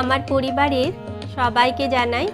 আমার পরিবারের সবাইকে জানাই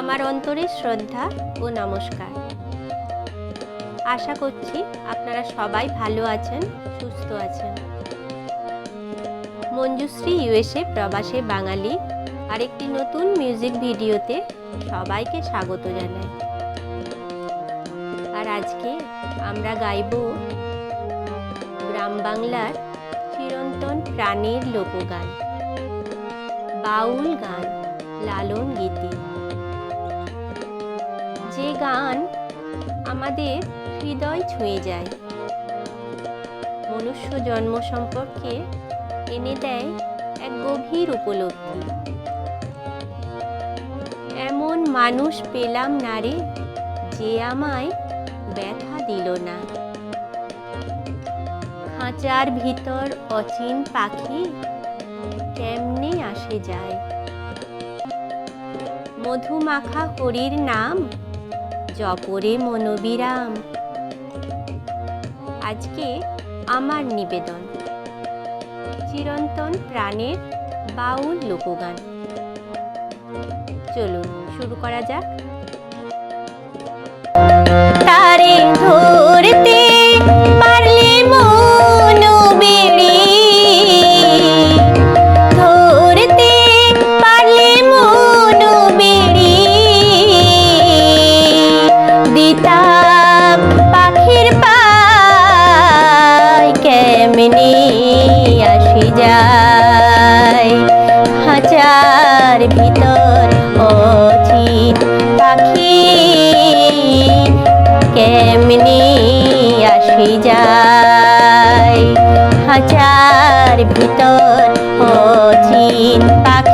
আমার অন্তরের শ্রদ্ধা ও নমস্কার। আশা করছি আপনারা সবাই ভালো আছেন, সুস্থ আছেন। মঞ্জুশ্রী ইউএসএ প্রবাসে বাঙালি আরেকটি নতুন মিউজিক ভিডিওতে সবাইকে স্বাগত জানাই। আর আজকে আমরা গাইব গ্রাম বাংলার চিরন্তন প্রাণের লোকগান। বাউল গান, লালন গীতি। যে গান আমাদের হৃদয় ছুঁয়ে যায়, মনুষ্য জন্ম সম্পর্কে এনে দেয় এক গভীর উপলব্ধি। এমন মানুষ পেলাম না রে, যে আমায় ব্যথা দিল না। খাঁচার ভিতর অচিন পাখি কেমনে আসে যায়। মধুমাখা হরির নাম, জপরে মনোবিরাম। আজকে আমার নিবেদন। চিরন্তন প্রাণের বাউল লোকগান। চলুন, শুরু করা যাক। তারে ধরতে ভিতর অচিন পাখি। কেমনি আসি যায় হাজার ভিতর অচিন পাখি।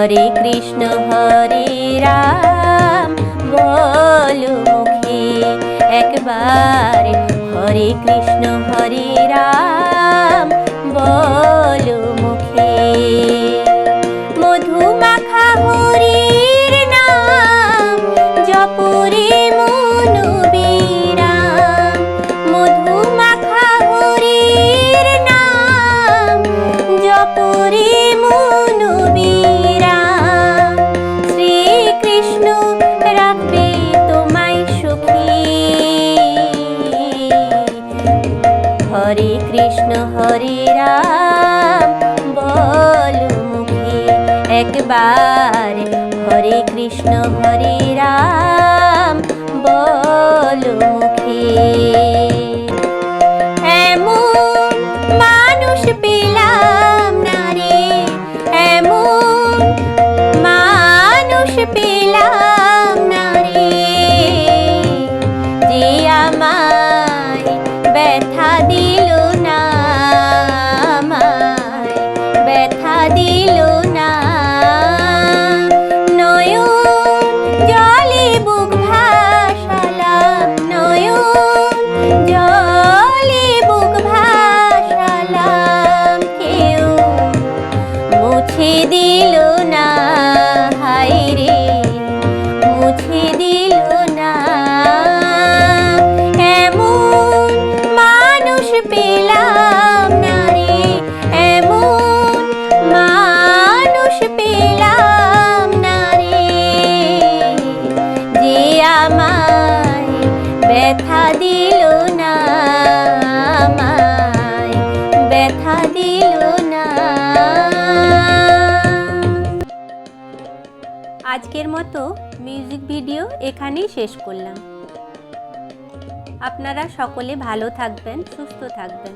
হরে কৃষ্ণ হরে রাম বলো মুখে একবার হরে কৃষ্ণ একবার হরে কৃষ্ণ হরে রাম বল মুখে। মানুষ ব্যথা দিল মতো মিউজিক ভিডিও এখানেই শেষ করলাম। আপনারা সকলে ভালো থাকবেন, সুস্থ থাকবেন।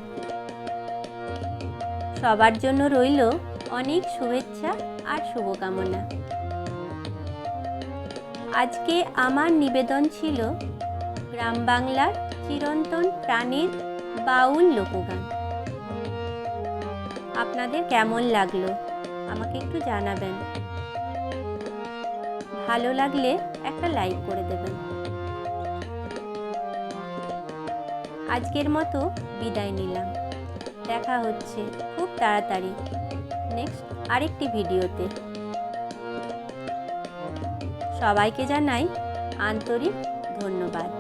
সবার জন্য রইল অনেক শুভেচ্ছা আর শুভকামনা। আজকে আমার নিবেদন ছিল গ্রাম বাংলার চিরন্তন প্রাণীর বাউল লোকগান। আপনাদের কেমন লাগল? আমাকে একটু জানাবেন। ভালো লাগলে একটা লাইক করে দেবেন। আজকের মতো বিদায় নিলাম। দেখা হচ্ছে খুব তাড়াতাড়ি নেক্সট আরেকটি ভিডিওতে। সবাইকে জানাই আন্তরিক ধন্যবাদ।